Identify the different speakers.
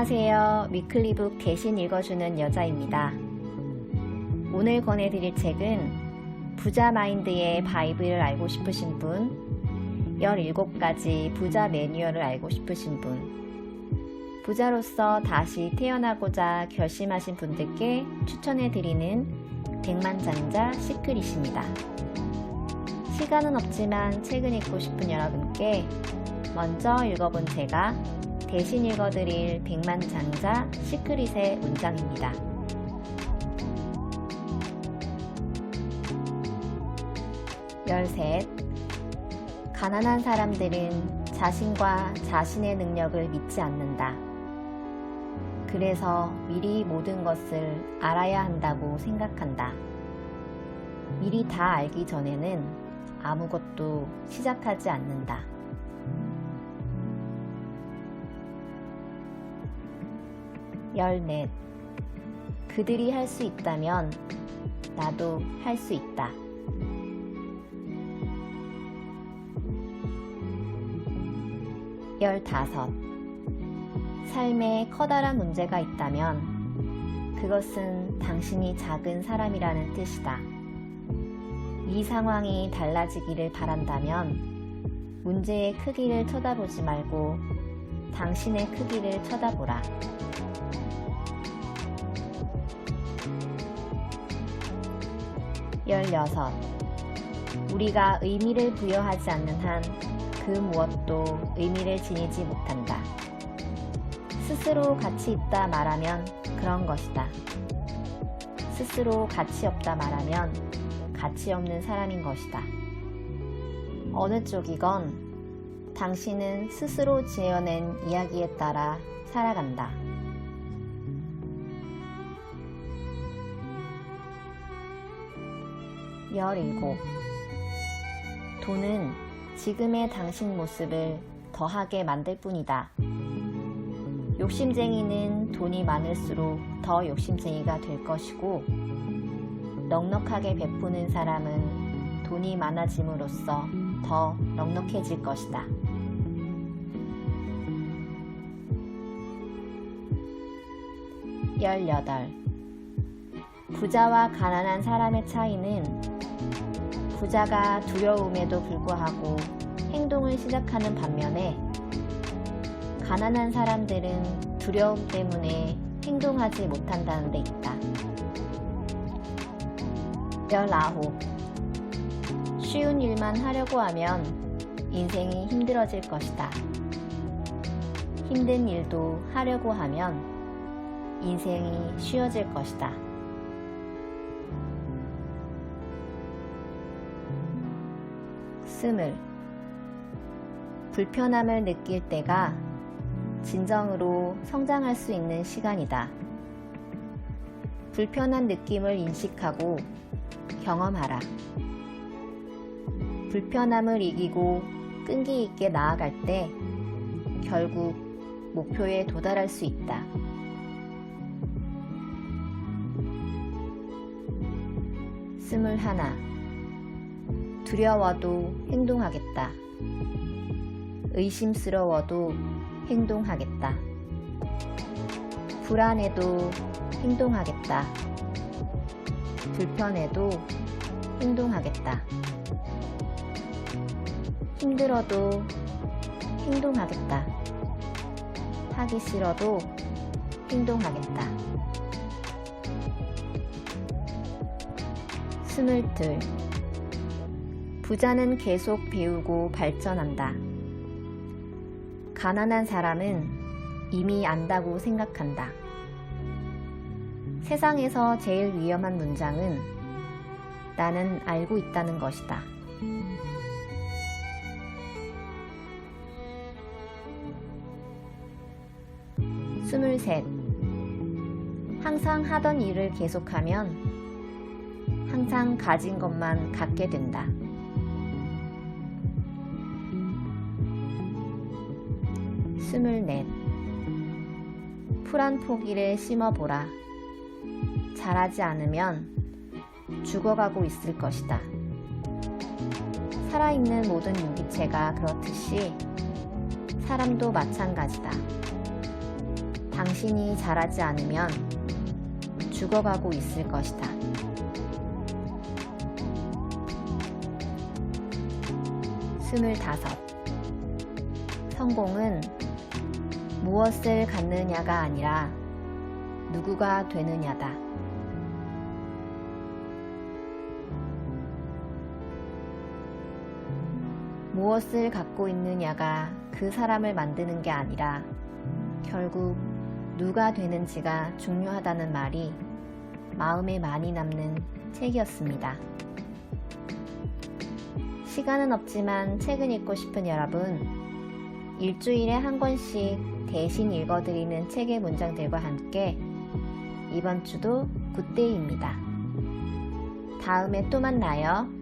Speaker 1: 안녕하세요. 위클리북 대신 읽어주는 여자입니다. 오늘 권해드릴 책은 부자 마인드의 바이블을 알고 싶으신 분, 17가지 부자 매뉴얼을 알고 싶으신 분, 부자로서 다시 태어나고자 결심하신 분들께 추천해드리는 백만장자 시크릿입니다. 시간은 없지만 책을 읽고 싶은 여러분께 먼저 읽어본 제가 대신 읽어드릴 백만장자 시크릿의 문장입니다. 열셋 가난한 사람들은 자신과 자신의 능력을 믿지 않는다. 그래서 미리 모든 것을 알아야 한다고 생각한다. 미리 다 알기 전에는 아무것도 시작하지 않는다. 열넷 그들이 할 수 있다면 나도 할 수 있다. 열다섯 삶에 커다란 문제가 있다면 그것은 당신이 작은 사람이라는 뜻이다. 이 상황이 달라지기를 바란다면 문제의 크기를 쳐다보지 말고 당신의 크기를 쳐다보라. 열여섯 우리가 의미를 부여하지 않는 한 그 무엇도 의미를 지니지 못한다. 스스로 가치 있다 말하면 그런 것이다. 스스로 가치 없다 말하면 가치 없는 사람인 것이다. 어느 쪽이건 당신은 스스로 지어낸 이야기에 따라 살아간다. 열일곱 돈은 지금의 당신 모습을 더하게 만들 뿐이다. 욕심쟁이는 돈이 많을수록 더 욕심쟁이가 될 것이고, 넉넉하게 베푸는 사람은 돈이 많아짐으로써 더 넉넉해질 것이다. 열여덟 부자와 가난한 사람의 차이는 부자가 두려움에도 불구하고 행동을 시작하는 반면에 가난한 사람들은 두려움 때문에 행동하지 못한다는 데 있다. 19. 쉬운 일만 하려고 하면 인생이 힘들어질 것이다. 힘든 일도 하려고 하면 인생이 쉬워질 것이다. 스물 불편함을 느낄 때가 진정으로 성장할 수 있는 시간이다. 불편한 느낌을 인식하고 경험하라. 불편함을 이기고 끈기 있게 나아갈 때 결국 목표에 도달할 수 있다. 스물하나. 두려워도 행동하겠다. 의심스러워도 행동하겠다. 불안해도 행동하겠다. 불편해도 행동하겠다. 힘들어도 행동하겠다. 하기 싫어도 행동하겠다. 스물둘. 부자는 계속 배우고 발전한다. 가난한 사람은 이미 안다고 생각한다. 세상에서 제일 위험한 문장은 나는 알고 있다는 것이다. 스물셋. 항상 하던 일을 계속하면 항상 가진 것만 갖게 된다. 스물넷. 풀 한 포기를 심어보라. 자라지 않으면 죽어가고 있을 것이다. 살아있는 모든 유기체가 그렇듯이 사람도 마찬가지다. 당신이 잘하지 않으면 죽어가고 있을 것이다. 스물다섯. 성공은 무엇을 갖느냐가 아니라 누구가 되느냐다. 무엇을 갖고 있느냐가 그 사람을 만드는 게 아니라 결국 누가 되는지가 중요하다는 말이 마음에 많이 남는 책이었습니다. 시간은 없지만 책은 읽고 싶은 여러분, 일주일에 한 권씩 대신 읽어드리는 책의 문장들과 함께 이번 주도 굿데이입니다. 다음에 또 만나요.